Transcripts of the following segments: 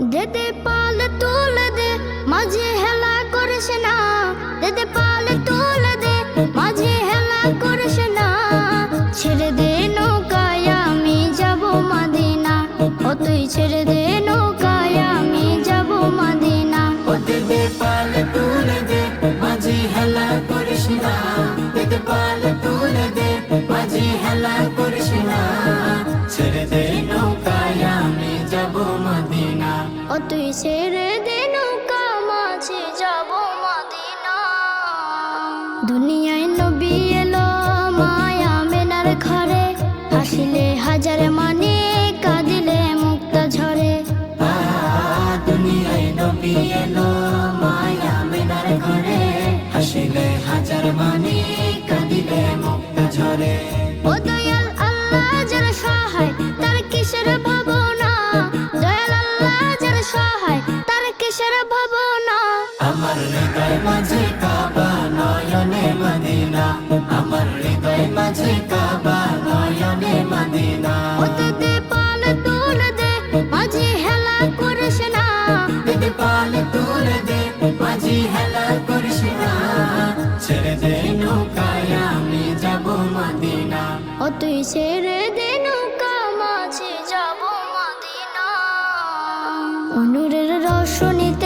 দেদে পাল তুলে দে, মাঝে হেলা করিস না। দেদে পাল তুলে দে, মাঝে হেলা করিস না। ছেড়ে দে নৌকায়, আমি যাব মাদিনা। ও ছেড়ে দে হাসিলে ছেড়ে দে নৌকায়, আমি যাব মদিনা। ও তুই ছেড়ে দে নৌকা, মাঝে যাব মদিনা। অনুরের রশনিতে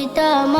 হইতাম